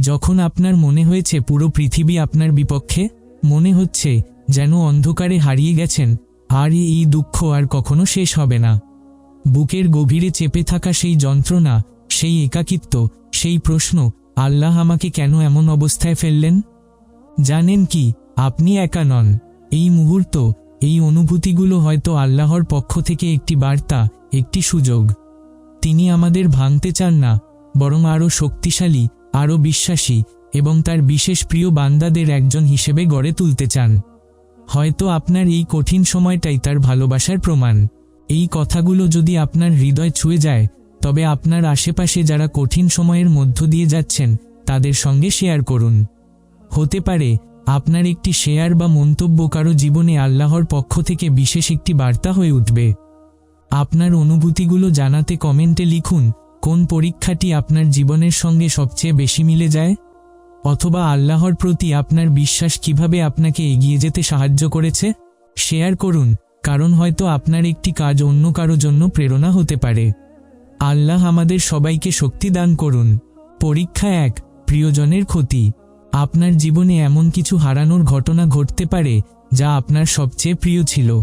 যখন আপনার মনে হয়েছে পুরো পৃথিবী আপনার বিপক্ষে, মনে হচ্ছে যেন অন্ধকারে হারিয়ে গেছেন, আর এই দুঃখ আর কখনো শেষ হবে না। বুকের গভীরে চেপে থাকা সেই যন্ত্রণা, সেই একাকিত্ব, সেই প্রশ্ন, আল্লাহ আমাকে কেন এমন অবস্থায় ফেললেন? জানেন কি, আপনি একা নন। এই মুহূর্ত, এই অনুভূতিগুলো হয়তো আল্লাহর পক্ষ থেকে একটি বার্তা, একটি সুযোগ। তিনি আমাদের ভাঙতে চান না, বরং আরও শক্তিশালী আরও বিশ্বাসী এবং তার বিশেষ প্রিয় বান্দাদের একজন হিসেবে গড়ে তুলতে চান। হয়তো আপনার এই কঠিন সময়টাই তার ভালোবাসার প্রমাণ। এই কথাগুলো যদি আপনার হৃদয় ছুঁয়ে যায়, তবে আপনার আশেপাশে যারা কঠিন সময়ের মধ্য দিয়ে যাচ্ছেন, তাদের সঙ্গে শেয়ার করুন। হতে পারে, আপনার একটি শেয়ার বা মন্তব্য কারও জীবনে আল্লাহর পক্ষ থেকে বিশেষ একটি বার্তা হয়ে উঠবে। আপনার অনুভূতিগুলো জানাতে কমেন্টে লিখুন কোন পরীক্ষাটি আপনার জীবনের সঙ্গে সবচেয়ে বেশি মিলে যায়? অথবা আল্লাহর প্রতি আপনার বিশ্বাস কীভাবে আপনাকে এগিয়ে যেতে সাহায্য করেছে? শেয়ার করুন, কারণ হয়তো আপনার একটি কাজ অন্য কারও জন্য প্রেরণা হতে পারে। আল্লাহ আমাদের সবাইকে শক্তি দান করুন। পরীক্ষা এক, প্রিয়জনের ক্ষতি। আপনার জীবনে এমন কিছু হারানোর ঘটনা ঘটতে পারে, যা আপনার সবচেয়ে প্রিয় ছিল।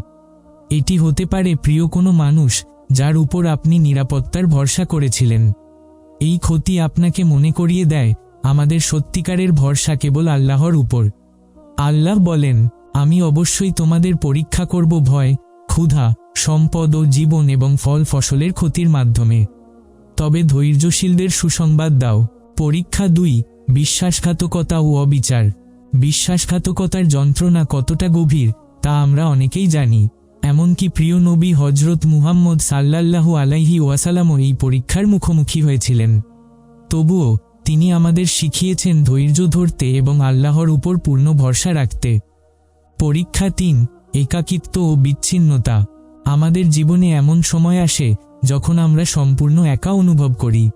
এটি হতে পারে প্রিয় কোনো মানুষ যার উপর আপনি নিরাপত্তার ভরসা করেছিলেন। এই ক্ষতি আপনাকে মনে করিয়ে দেয়, আমাদের সত্যিকারের ভরসা কেবল আল্লাহর উপর। আল্লাহ বলেন, আমি অবশ্যই তোমাদের পরীক্ষা করব ভয়, ক্ষুধা, সম্পদ ও জীবন এবং ফল ফসলের ক্ষতির মাধ্যমে। তবে ধৈর্যশীলদের সুসংবাদ দাও। পরীক্ষা দুই, বিশ্বাসঘাতকতা ও অবিচার। বিশ্বাসঘাতকতার যন্ত্রণা কতটা গভীর, তা আমরা অনেকেই জানি। এমনকি প্রিয় নবী হজরত মুহাম্মদ সাল্লাল্লাহু আলাইহি ওয়াসালামও এই পরীক্ষার মুখোমুখি হয়েছিলেন। তবুও, তিনি আমাদের শিখিয়েছেন ধৈর্য ধরতে এবং আল্লাহর উপর পূর্ণ ভরসা রাখতে। পরীক্ষা তিন, একাকিত্ব ও বিচ্ছিন্নতা। আমাদের জীবনে এমন সময় আসে যখন আমরা সম্পূর্ণ একা অনুভব করি।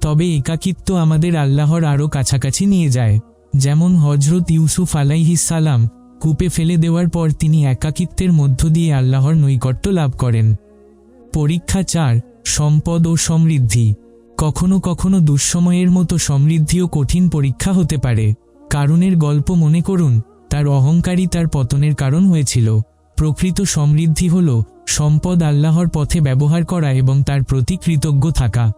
তবে একাকিত্ব আমাদের আল্লাহর আরও কাছাকাছি নিয়ে যায়। যেমন হজরত ইউসুফ আলাইহিসালাম কূপে ফেলে দেওয়ার পর তিনি একাকিত্বের মধ্য দিয়ে আল্লাহর নৈকট্য লাভ করেন। পরীক্ষা চার, সম্পদ ও সমৃদ্ধি। কখনো কখনো দুঃসময়ের মতো সমৃদ্ধিও কঠিন পরীক্ষা হতে পারে। কারণের গল্প মনে করুন, তার অহংকারী তার পতনের কারণ হয়েছিল। প্রকৃত সমৃদ্ধি হল সম্পদ আল্লাহর পথে ব্যবহার করা এবং তার প্রতি কৃতজ্ঞ থাকা।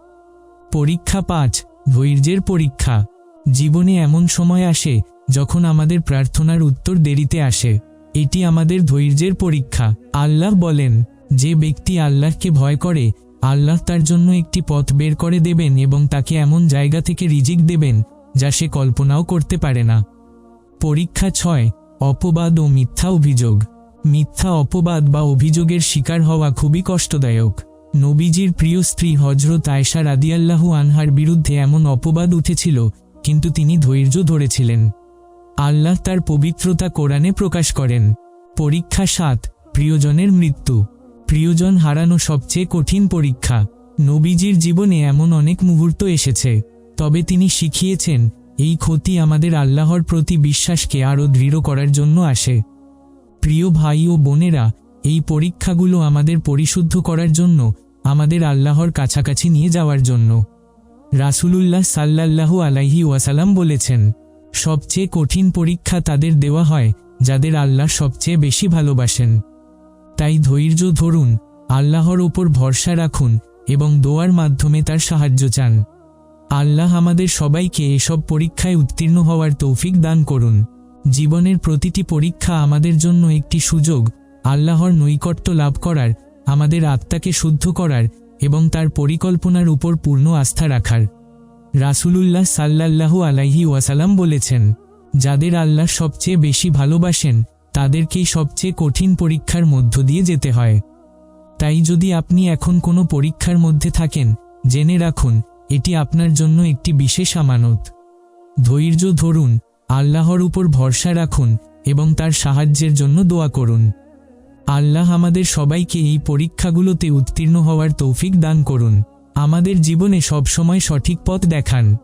পরীক্ষা পাঁচ, ধৈর্যের পরীক্ষা। জীবনে এমন সময় আসে যখন আমাদের প্রার্থনার উত্তর দেরিতে আসে, এটি আমাদের ধৈর্যের পরীক্ষা। আল্লাহ বলেন, যে ব্যক্তি আল্লাহকে ভয় করে, আল্লাহ তার জন্য একটি পথ বের করে দেবেন এবং তাকে এমন জায়গা থেকে রিজিক দেবেন, যা সে কল্পনাও করতে পারে না। পরীক্ষা ছয়, অপবাদ ও মিথ্যা অভিযোগ। মিথ্যা অপবাদ বা অভিযোগের শিকার হওয়া খুবই কষ্টদায়ক। নবীজির প্রিয় স্ত্রী হজরত আয়সা রাদিয়াল্লাহু আনহার বিরুদ্ধে এমন অপবাদ উঠেছিল, কিন্তু তিনি ধৈর্য ধরেছিলেন। আল্লাহ তার পবিত্রতা কোরআনে প্রকাশ করেন। পরীক্ষা সাত, প্রিয়জনের মৃত্যু। প্রিয়জন হারানো সবচেয়ে কঠিন পরীক্ষা। নবীজির জীবনে এমন অনেক মুহূর্ত এসেছে। তবে তিনি শিখিয়েছেন, এই ক্ষতি আমাদের আল্লাহর প্রতি বিশ্বাসকে আরও দৃঢ় করার জন্য আসে। প্রিয় ভাই ও বোনেরা, এই পরীক্ষাগুলো আমাদের পরিশুদ্ধ করার জন্য, আমাদের আল্লাহর কাছাকাছি নিয়ে যাওয়ার জন্য। রাসূলুল্লাহ সাল্লাল্লাহু আলাইহি ওয়াসালাম বলেছেন সবচেয়ে কঠিন পরীক্ষা তাদের দেওয়া হয়, যাদের আল্লাহ সবচেয়ে বেশি ভালোবাসেন। তাই ধৈর্য ধরুন, আল্লাহর ওপর ভরসা রাখুন এবং দোয়ার মাধ্যমে তার সাহায্য চান। আল্লাহ আমাদের সবাইকে এসব পরীক্ষায় উত্তীর্ণ হওয়ার তৌফিক দান করুন। জীবনের প্রতিটি পরীক্ষা আমাদের জন্য একটি সুযোগ, আল্লাহর নৈকট্য লাভ করার, আমাদের আত্মাকে শুদ্ধ করার এবং তার পরিকল্পনার উপর পূর্ণ আস্থা রাখার। রাসূলুল্লাহ সাল্লাল্লাহু আলাইহি ওয়াসালাম বলেছেন, যাদের আল্লাহ সবচেয়ে বেশি ভালোবাসেন, তাদেরকেই সবচেয়ে কঠিন পরীক্ষার মধ্য দিয়ে যেতে হয়। তাই যদি আপনি এখন কোনো পরীক্ষার মধ্যে থাকেন, জেনে রাখুন, এটি আপনার জন্য একটি বিশেষ আমানত। ধৈর্য ধরুন, আল্লাহর উপর ভরসা রাখুন, এবং তার সাহায্যের জন্য দোয়া করুন। আল্লাহ আমাদের সবাইকে এই পরীক্ষাগুলোতে উত্তীর্ণ হওয়ার তৌফিক দান করুন। আমাদের জীবনে সবসময় সঠিক পথ দেখান।